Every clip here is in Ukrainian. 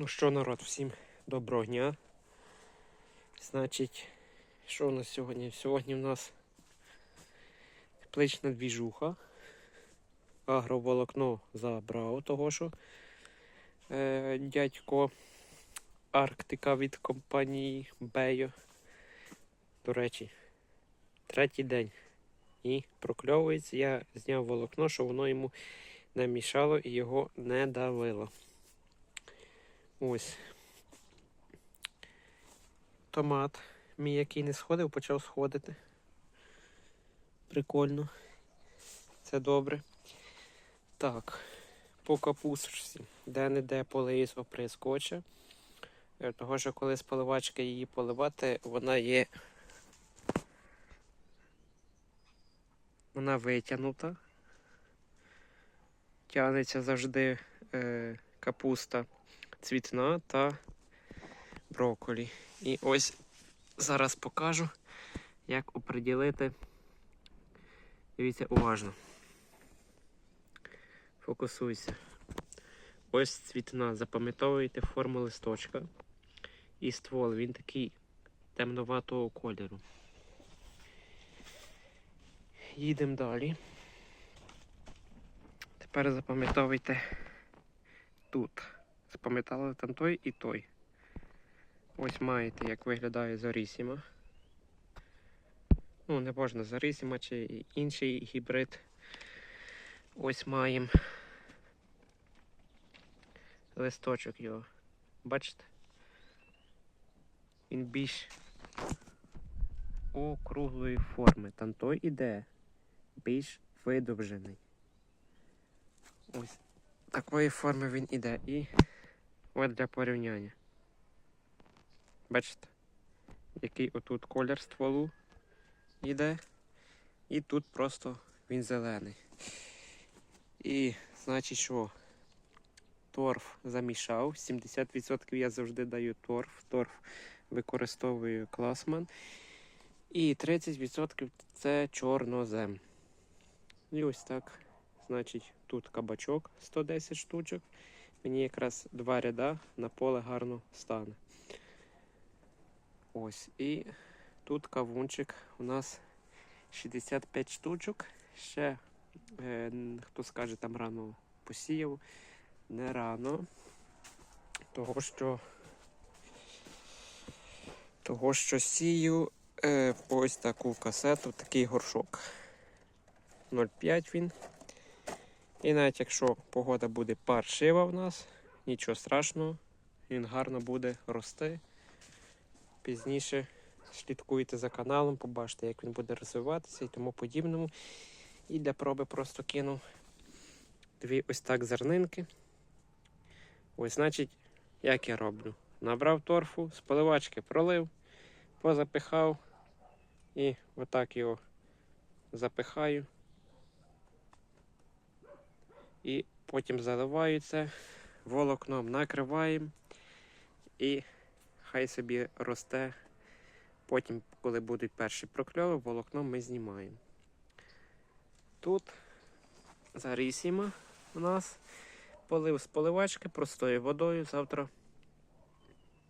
Ну що, народ, всім доброго дня. Значить, що у нас сьогодні? Сьогодні в нас теплична двіжуха. Агроволокно забрав, того що е, дядько Арктика від компанії Бейо. До речі, третій день. І прокльовується. Я зняв волокно, що воно йому не мішало і його не давило. Ось. Томат мій, який не сходив, почав сходити. Прикольно. Це добре. Так, по капусточці. Де-не-де полиюсь оприскоче. Е, Того, що коли з поливачки її поливати, вона є. Вона витягнута. Тягнеться завжди е, капуста цвітна та брокколі. І ось зараз покажу, як оприділити. Дивіться уважно. Фокусуйся. Ось цвітна. Запам'ятовуєте форму листочка. І ствол, він такий темноватого кольору. Їдемо далі. Тепер запам'ятовуйте тут. Запам'ятали там той і той. Ось маєте, як виглядає Зорісіма. Ну, не можна Зорісіма чи інший гібрид. Ось маємо листочок його. Бачите? Він більш округлої форми. Там той іде більш видовжений. Ось такої форми він іде. І от для порівняння. Бачите, який отут колір стволу йде, і тут просто він зелений. І значить, що торф замішав. 70% я завжди даю торф. Торф використовую класман. І 30% це чорнозем. І ось так. Значить, тут кабачок 110 штучок. Мені якраз два ряда на поле гарно стане. Ось. І тут кавунчик у нас 65 штучок. Ще, е, хто скаже, там рано посіяв. Не рано. Того, що того, що сію е, ось таку касету, такий горшок. 0,5 він. І навіть якщо погода буде паршива в нас, нічого страшного, він гарно буде рости. Пізніше слідкуйте за каналом, побачите, як він буде розвиватися і тому подібному. І для проби просто кинув дві ось так зернинки. Ось, значить, як я роблю. Набрав торфу, з поливачки пролив, позапихав і отак його запихаю. І потім заливаю це, волокном накриваємо і хай собі росте. Потім, коли будуть перші прокльови, волокно ми знімаємо. Тут зарісіма у нас полив з поливачки простою водою. Завтра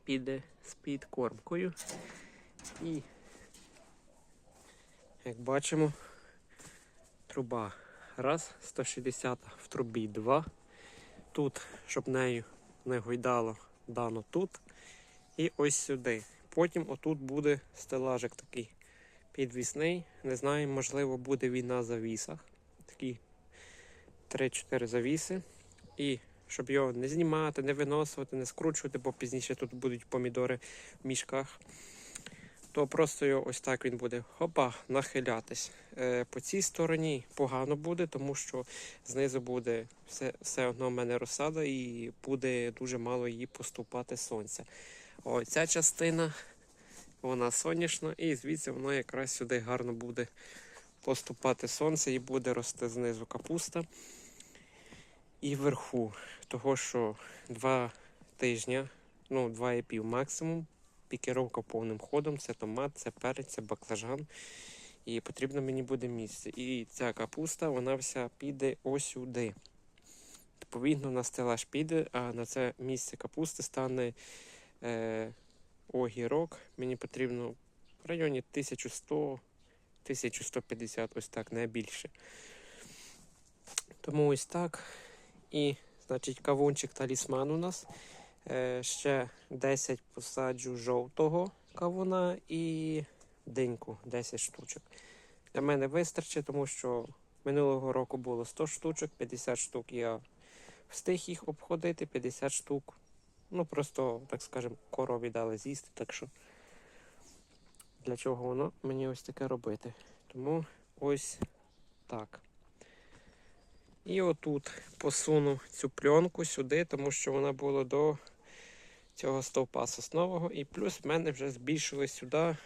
піде з підкормкою. І, як бачимо, труба раз, 160 в трубі 2. Тут, щоб нею не гойдало, дано тут. І ось сюди. Потім отут буде стелажик такий підвісний. Не знаю, можливо, буде він на завісах. Такі 3-4 завіси. І щоб його не знімати, не виносувати, не скручувати, бо пізніше тут будуть помідори в мішках. То просто його ось так він буде хопа, нахилятись. Е, по цій стороні погано буде, тому що знизу буде все, все одно в мене розсада і буде дуже мало її поступати сонця. Ось ця частина, вона сонячна, і звідси воно якраз сюди гарно буде поступати сонце і буде рости знизу капуста. І вверху, того що два тижні, ну, два і пів максимум, пікіровка повним ходом, це томат, це перець, це баклажан. І потрібно мені буде місце. І ця капуста, вона вся піде ось сюди. відповідно на стелаж піде, а на це місце капусти стане е, огірок. Мені потрібно в районі 1100 1150, ось так, не більше. Тому ось так. І, значить, кавунчик талісман у нас. Е, ще 10 посаджу жовтого кавуна і диньку 10 штучок. Для мене вистачить, тому що минулого року було 100 штучок, 50 штук я встиг їх обходити, 50 штук. Ну, просто, так скажемо, корові дали з'їсти, так що для чого воно мені ось таке робити. Тому ось так. І отут посуну цю пленку сюди, тому що вона була до цього стовпа соснового. І плюс в мене вже збільшилось сюди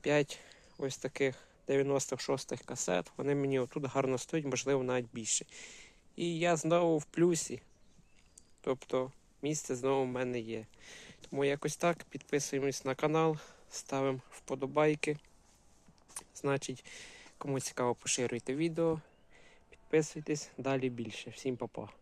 5 ось таких 96-х касет. Вони мені отут гарно стоять, можливо, навіть більше. І я знову в плюсі. Тобто місце знову в мене є. Тому якось так. Підписуємось на канал, ставимо вподобайки. Значить, кому цікаво, поширюйте відео. Підписуйтесь, далі більше. Всім па-па.